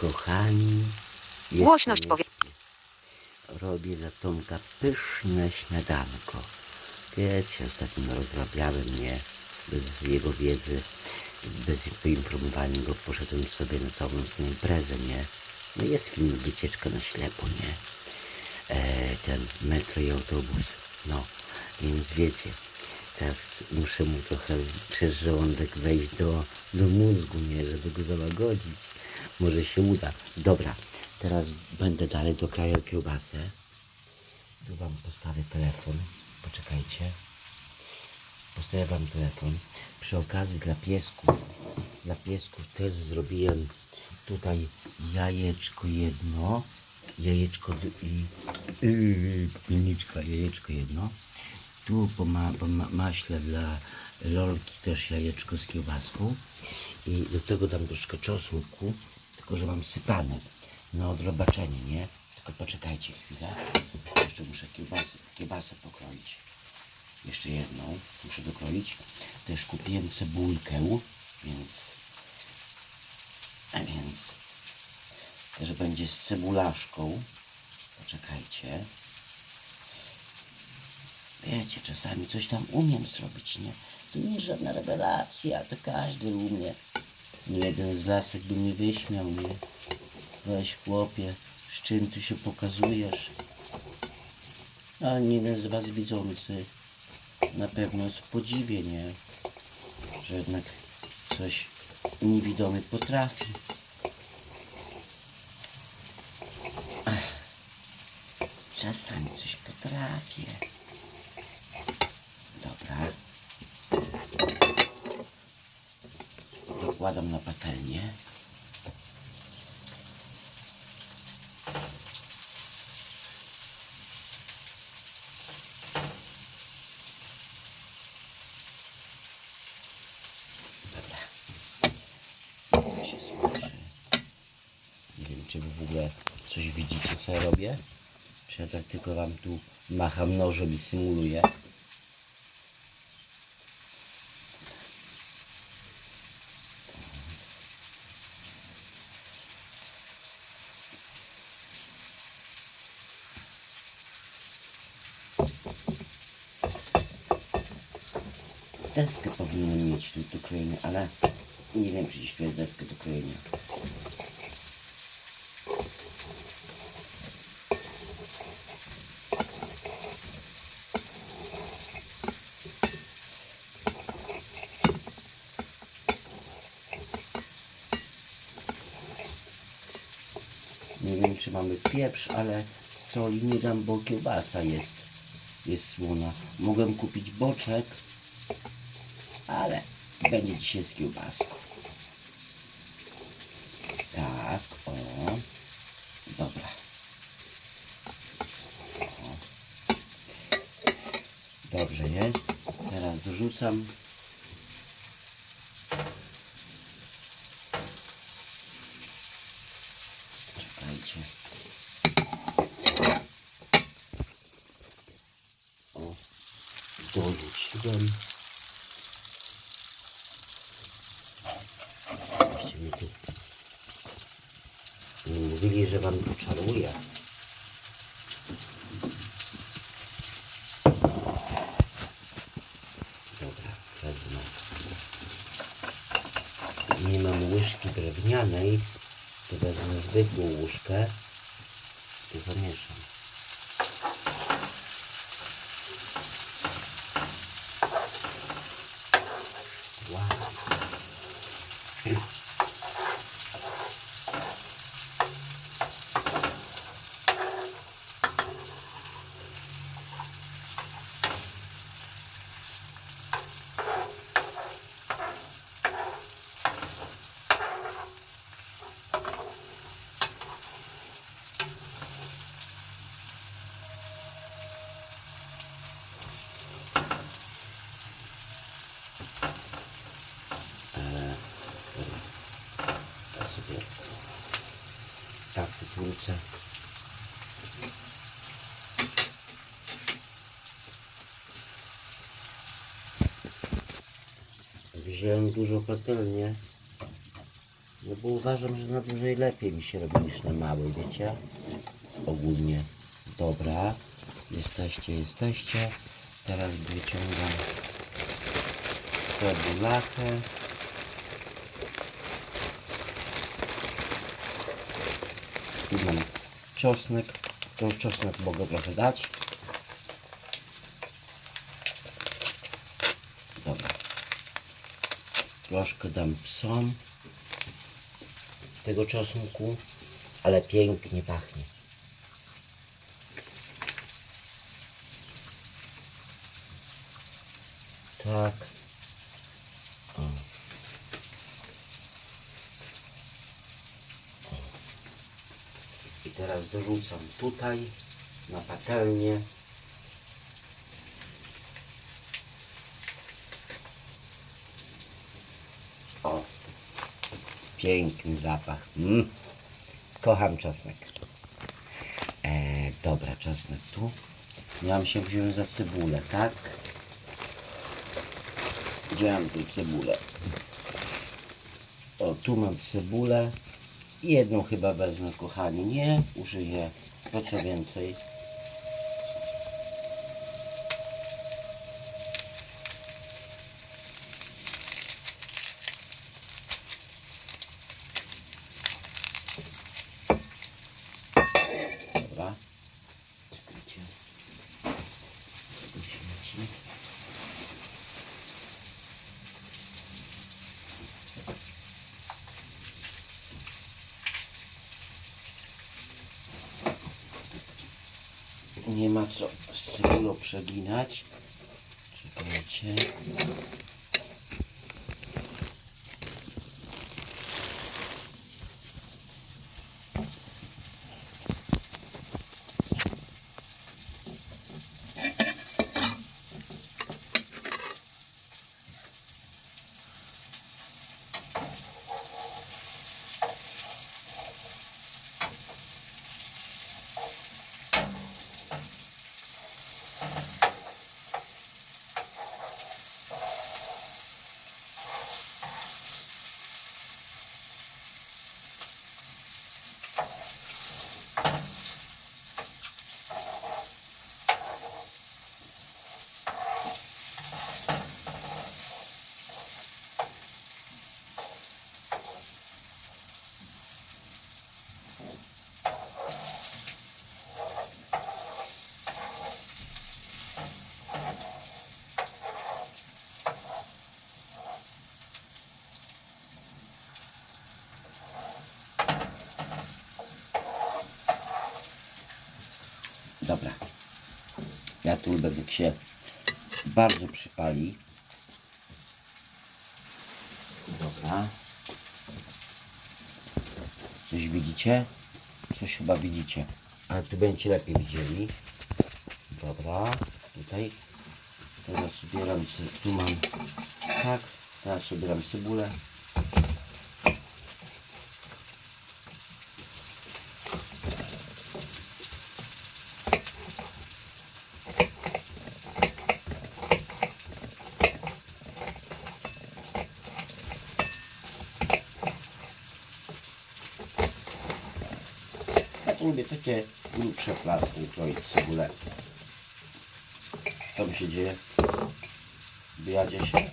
Kochani, Głośność koniec. Robię dla Tomka pyszne śniadanko. Wiecie, ostatnio rozrabiałem mnie bez jego wiedzy, bez poinformowania go, poszedłem sobie na całą nocną imprezę, nie? No jest film Wycieczka na ślepo, nie? E, ten metro i autobus. No, więc wiecie, teraz muszę mu trochę przez żołądek wejść do, do mózgu, nie? Żeby go załagodzić. Może się uda. Dobra, teraz będę dalej dokrajał kiełbasę. Tu wam postawię telefon. Poczekajcie. Postawię wam telefon. Przy okazji dla piesków, dla piesków też zrobiłem tutaj jajeczko jedno, jajeczko i pilniczka, jajeczko jedno. Tu po, ma, po ma, maśle dla lolki też jajeczko z kiełbaską. I do tego dam troszkę czosnku, tylko że mam sypane na odrobaczenie, nie? Tylko poczekajcie chwilę. Jeszcze muszę kiełbasę, kiełbasę pokroić. Jeszcze jedną muszę dokroić. Też kupiłem cebulkę, więc a więc też będzie z cebulaszką. Poczekajcie. Wiecie, czasami coś tam umiem zrobić, nie? To nie jest żadna rewelacja, to każdy umie. Jeden z lasek by mnie wyśmiał, nie? Weź chłopie, z czym ty się pokazujesz? Ale nie jeden z was widzący na pewno jest w podziwie, nie? Że jednak coś niewidomy potrafi. Czasami coś potrafię. Dobra. Dokładam na patelnię. Dobra. Się. Nie wiem, czy w ogóle coś widzicie, co ja robię? Czy ja tak tylko wam tu macham nożem i symuluję? Deskę powinienem mieć tu do krojenia, ale nie wiem, czy dziś tu jest deskę do krojenia. Nie wiem, czy mamy pieprz, ale soli nie dam, bo kiełbasa jest, jest słona. Mogłem kupić boczek, będzie dzisiaj z kiełbaską. Tak, o. Dobra. O. Dobrze jest. Teraz dorzucam. Czekajcie. O, dorzuciłem. Właściwie tu nie mówili, że wam to czaruje. Dobra, wezmę. Nie mam łyżki drewnianej, to wezmę zwykłą łyżkę i zamieszam. Wow. Ja sobie tak wrócę. Wziąłem dużo patelnię. No bo uważam, że na dużej lepiej mi się robi niż na małej, wiecie? Ogólnie. Dobra. Jesteście, jesteście. Teraz wyciągam cebulakę. Tu mam czosnek. To już czosnek mogę trochę dać. Dobra. Troszkę dam psom tego czosnku, ale pięknie pachnie. Tak. O. I teraz dorzucam tutaj na patelnię. Piękny zapach. Mm. Kocham czosnek. E, dobra, czosnek tu. Miałam się wziąć za cebulę, tak? Gdzie mam tu cebulę? O, tu mam cebulę. Jedną chyba wezmę, kochani. Nie, użyję. Po co więcej? Dobra. Czekajcie. Tu śmieci. Nie ma co z cebulą przeginać. Czekajcie. Dobra. Ja tu będę się bardzo przypali. Dobra. Coś widzicie? Coś chyba widzicie. Ale tu będziecie lepiej widzieli. Dobra. Tutaj. Teraz zbieram, tu mam, tak. Teraz zbieram cebulę. Ja to lubię takie grubsze plastry kroić cebulę. Co mi się dzieje? Wyjadzie się.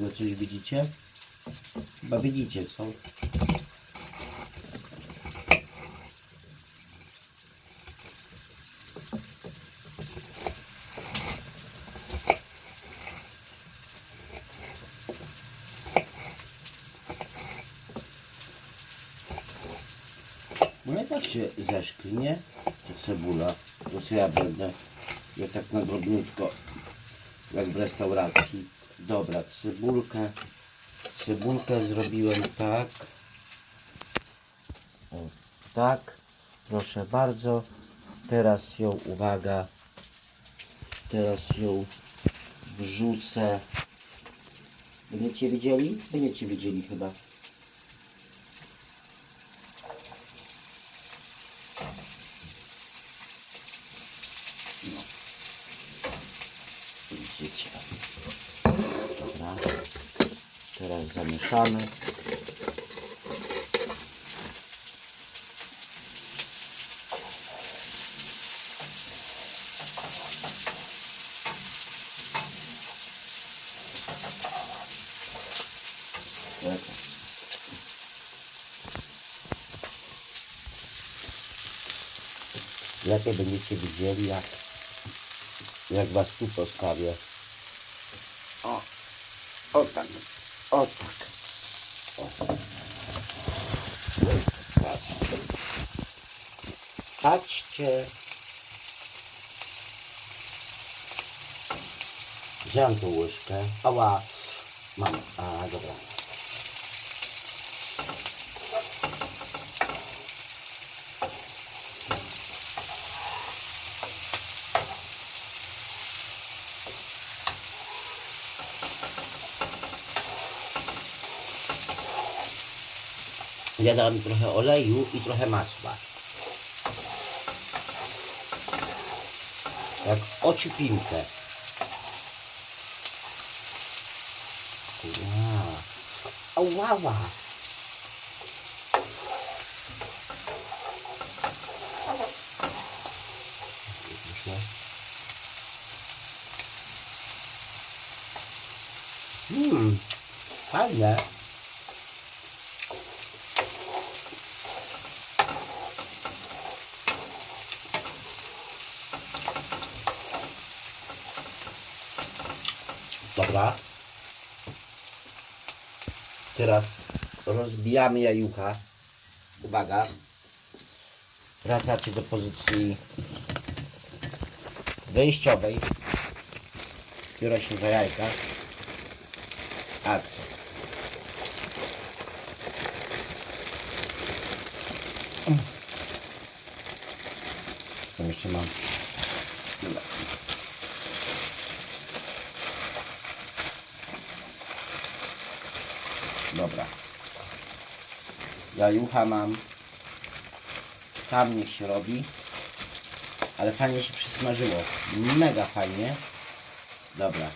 No coś widzicie? Chyba widzicie, co? No i tak się zeszkli, nie? Ta cebula. To co ja będę, ja tak na drobniutko, jak w restauracji. Dobra, cebulkę, cebulkę zrobiłem tak. O, tak. Proszę bardzo. Teraz ją, uwaga, Teraz ją wrzucę. Będziecie widzieli? Będziecie widzieli chyba. No. Widzicie. Dobra. Teraz zamieszamy. Tak. Lepiej będziecie widzieli jak, jak was tu postawię. O, o tak, o tak. O. Patrzcie. Patrzcie. Wziąłem tą łyżkę. Ała. Mam. A, dobra. Dałem trochę oleju i trochę masła. Jak ociupinkę. Wow. Ałała. Mmm, fajne. Teraz rozbijamy jajucha. Uwaga. Wracacie do pozycji wyjściowej. Biorę się za jajka. A? Co jeszcze mam? Dobra. Dobra. Jajucha mam. Tam niech się robi. Ale fajnie się przysmażyło. Mega fajnie. Dobra.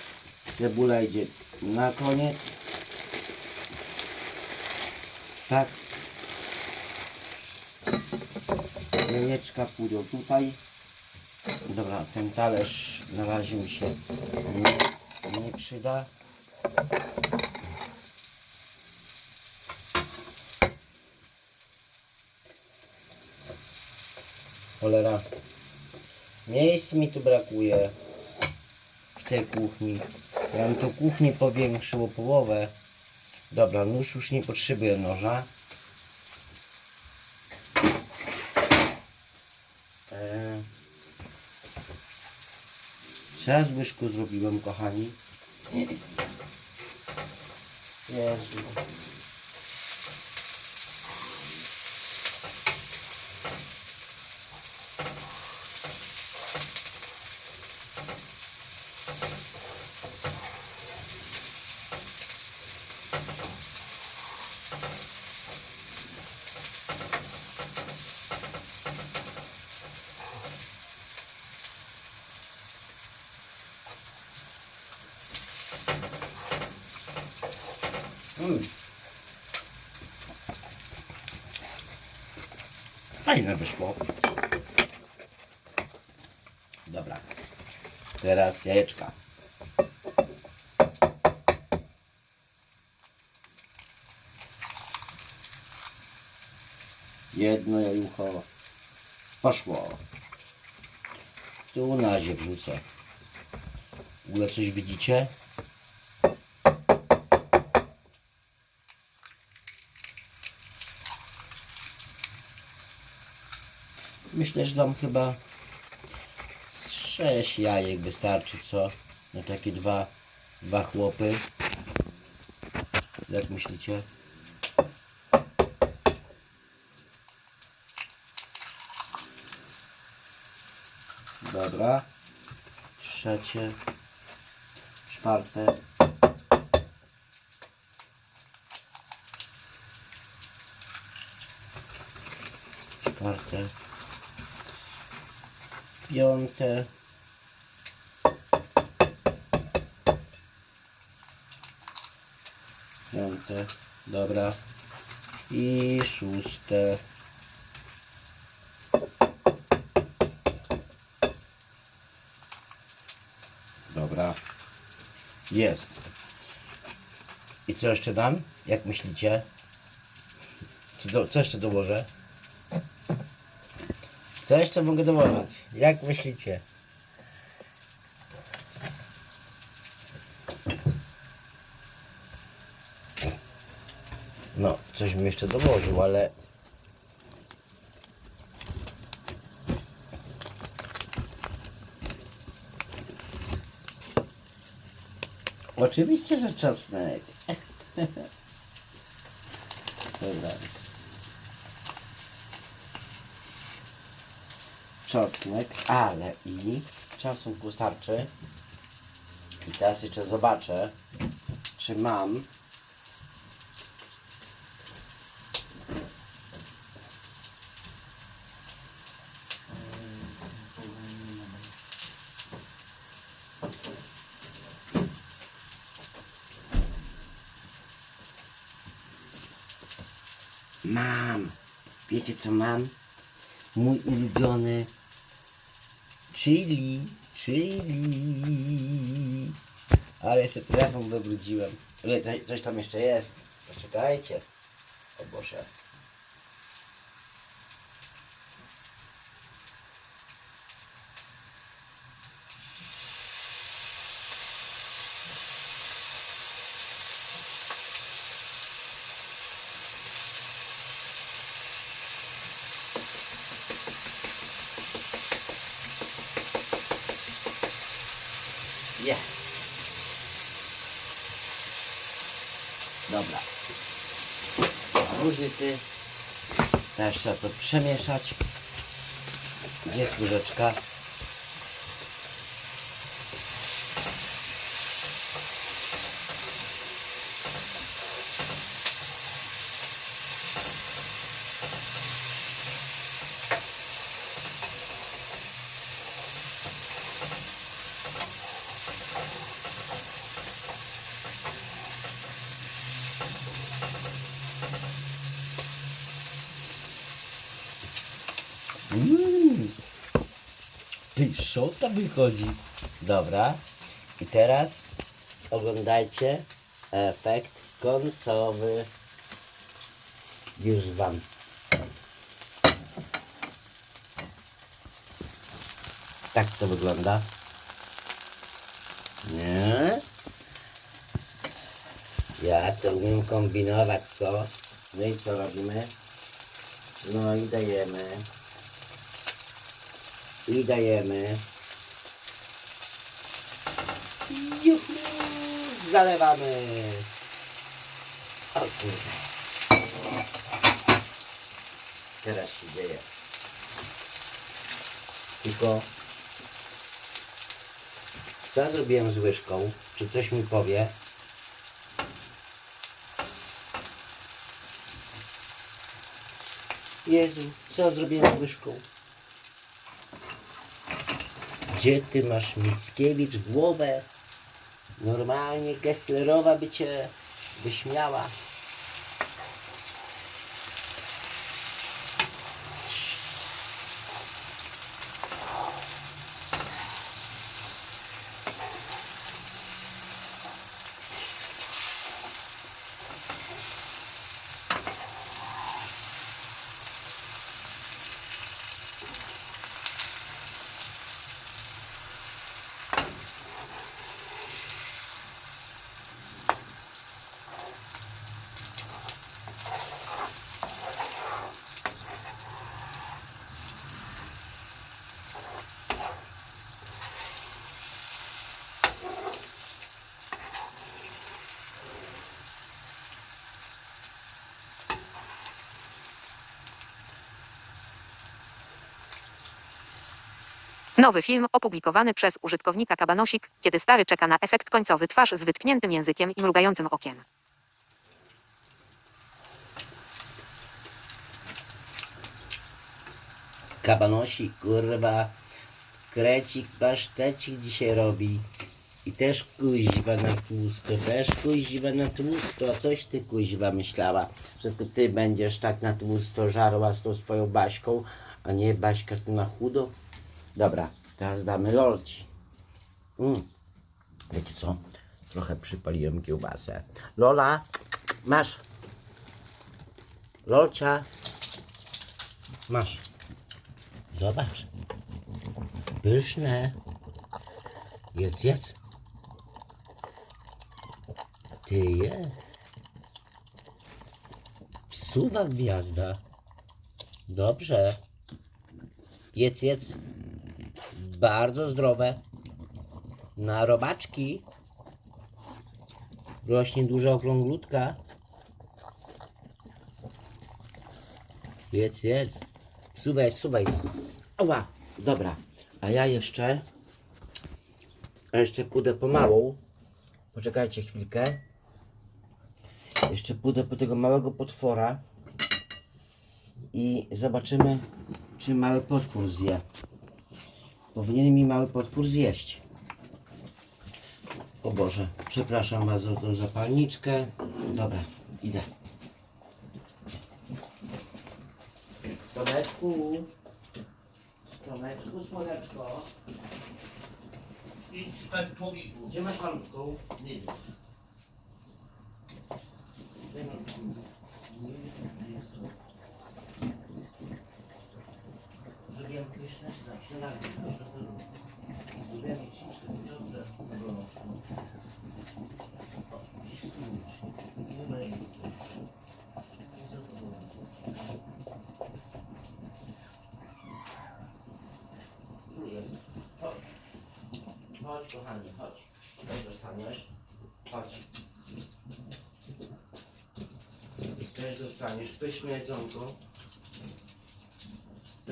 Cebula idzie na koniec. Tak. Jajeczka pójdą tutaj. Dobra, ten talerz na razie mi się nie, nie przyda. Cholera. Miejsc mi tu brakuje w tej kuchni. Ja bym tą kuchnię powiększył o połowę. Dobra, nóż już nie potrzebuję noża. Eee. Ja z łyżką zrobiłem, kochani? Jezu. Mm. Fajne wyszło. Dobra. Teraz jajeczka. Jedno jajucho poszło. Tu na razie wrzucę. W ogóle coś widzicie? Myślę, że dam chyba 6 jajek wystarczy, co? Na takie dwa, dwa chłopy. Jak myślicie? Dobra. trzecie, czwarte. Czwarte. Piąte. Piąte. Dobra. I szóste. Dobra. Jest. I co jeszcze dam? Jak myślicie? Co, do, co jeszcze dołożę? Co jeszcze mogę dołożyć? Jak myślicie? No, coś bym jeszcze dołożył, ale... Oczywiście, że czosnek. Dobra. Czosnek, ale i czosnku starczy. I teraz jeszcze zobaczę, czy mam Mam. Wiecie co mam? Mój ulubiony chili. Chili. Ale sobie telefon wybrudziłem. Ale coś, coś tam jeszcze jest. Poczekajcie. O Boże. Jest. Dobra. Różnicy. Teraz trzeba to przemieszać. Gdzie jest łyżeczka? Mmm. Pyszota wychodzi. Dobra. I teraz oglądajcie efekt końcowy. Już wam. Tak to wygląda. Nie? Ja to umiem kombinować, co? No i co robimy? No i dajemy. I dajemy. Juhu! Zalewamy. O kurde. Teraz się dzieje. Tylko co ja zrobiłem z łyżką? Czy ktoś mi powie? Jezu, co ja zrobiłem z łyżką? Gdzie ty masz Mickiewicz głowę? Normalnie Gesslerowa by cię wyśmiała. Nowy film opublikowany przez użytkownika Kabanosik, kiedy stary czeka na efekt końcowy twarz z wytkniętym językiem i mrugającym okiem. Kabanosi, kurwa, krecik, pasztecik dzisiaj robi. I też kuźwa na tłusto, też kuźwa na tłusto. A coś ty kuźwa myślała, że to ty będziesz tak na tłusto żarła z tą swoją Baśką, a nie Baśka tu na chudo? Dobra, teraz damy lolci. Mm. Wiecie co? Trochę przypaliłem kiełbasę. Lola, masz. Lolcia, masz. Zobacz. Pyszne. Jedz, jedz. Ty je. Wsuwa gwiazda. Dobrze. Jedz, jedz. Bardzo zdrowe. Na robaczki. Rośnie duża okrąglutka. Jedz, jedz. Wsuwaj, wsuwaj. Oła, dobra. A ja jeszcze, a jeszcze pójdę pomału. Poczekajcie chwilkę. Jeszcze pójdę po tego małego potwora i zobaczymy, czy mały potwór zje. Powinien mi mały potwór zjeść. O Boże, przepraszam Was za tą zapalniczkę. Dobra, idę. Tomeczku. Tomeczku, słoneczko. Idź spać człowieku. Gdzie masz malutką? Nie wiem. Gdzie malutką? Zrobiłem pyszne tak, śniadanie. Pyszne pyszne. Zrobiłem jej śliczne pyszne. Dobrze. O, gdzieś z tyłu już. Nie będzie. Tu jest. Chodź. Kochanie, chodź. Też dostaniesz. Chodź. Też dostaniesz pyszne jedzonko.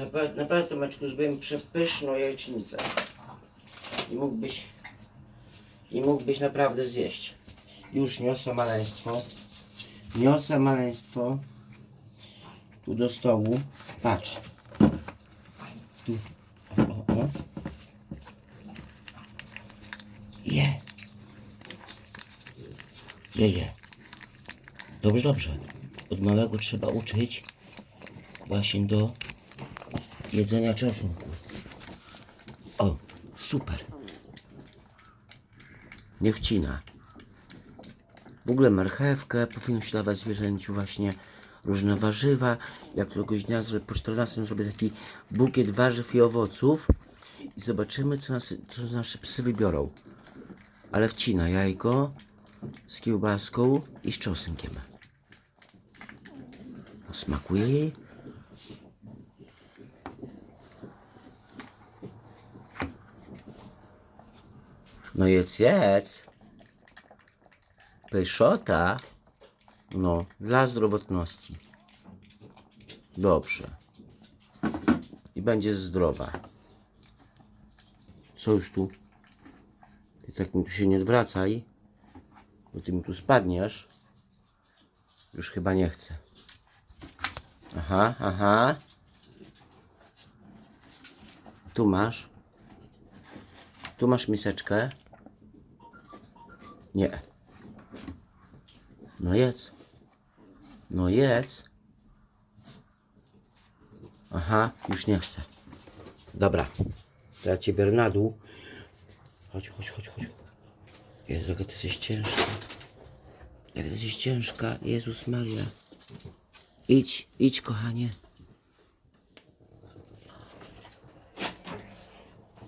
Naprawdę, naprawdę Tomeczku, zrobiłem przepyszną jajecznicę. I mógłbyś... I mógłbyś naprawdę zjeść. Już niosę maleństwo. Niosę maleństwo. Tu do stołu. Patrz. Tu. O, o, o. Je. Je, je. Dobrze, dobrze. Od małego trzeba uczyć właśnie do jedzenia czosnku. O, super. Nie wcina. W ogóle marchewkę powinno się dawać zwierzęciu właśnie różne warzywa. Jak któregoś dnia po 14 zrobię taki bukiet warzyw i owoców i zobaczymy co, nas, co nasze psy wybiorą. Ale wcina jajko z kiełbaską i z czosnkiem. A smakuje jej? No jedz, jedz. Pyszota. No, dla zdrowotności. Dobrze. I będzie zdrowa. Co już tu? Ty tak mi tu się nie odwracaj, bo ty mi tu spadniesz. Już chyba nie chcę. Aha, aha. Tu masz. Tu masz miseczkę. Nie. No jedz. No jedz. Aha, już nie chcę. Dobra. To ja cię biorę. Chodź, chodź, chodź, chodź. Jezu, jaka ty jesteś ciężka. Jak ty jesteś ciężka. Jezus Maria. Idź, idź, kochanie.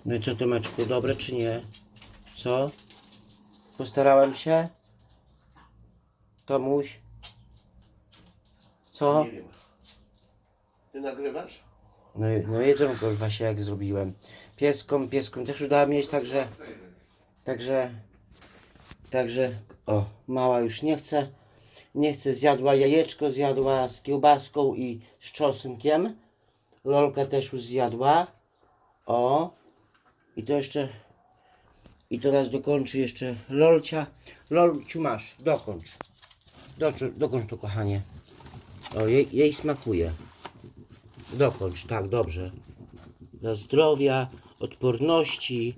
No i co, Tomeczku, dobre czy nie? Co? Postarałem się? Tomuś? Co? Nie wiem. Ty nagrywasz? No, no jedzonko już właśnie jak zrobiłem. Pieskom, pieskom też udało mieć, także... Także... Także... O, mała już nie chce. Nie chce, zjadła jajeczko, zjadła z kiełbaską i z czosnkiem. Lolka też już zjadła. O. I to jeszcze. I teraz dokończy jeszcze Lolcia. Lolciu masz, dokończ. Dokończ, dokończ to kochanie. O, jej, jej smakuje. Dokończ, tak, dobrze. Dla zdrowia, odporności,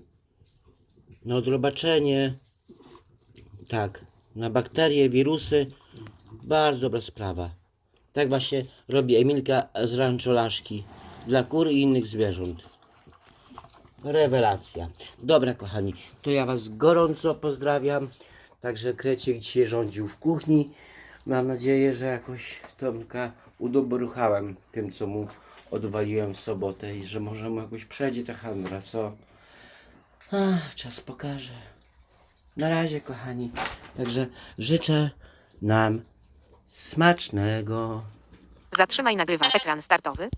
na odrobaczenie. Tak, na bakterie, wirusy. Bardzo dobra sprawa. Tak właśnie robi Emilka z ranczolaszki dla kur i innych zwierząt. Rewelacja. Dobra, kochani, to ja Was gorąco pozdrawiam. Także Kreciek dzisiaj rządził w kuchni. Mam nadzieję, że jakoś Tomka udobruchałem tym, co mu odwaliłem w sobotę i że może mu jakoś przejdzie ta handra, co? Ach, czas pokaże. Na razie, kochani. Także życzę nam smacznego. Zatrzymaj nagrywa ekran startowy.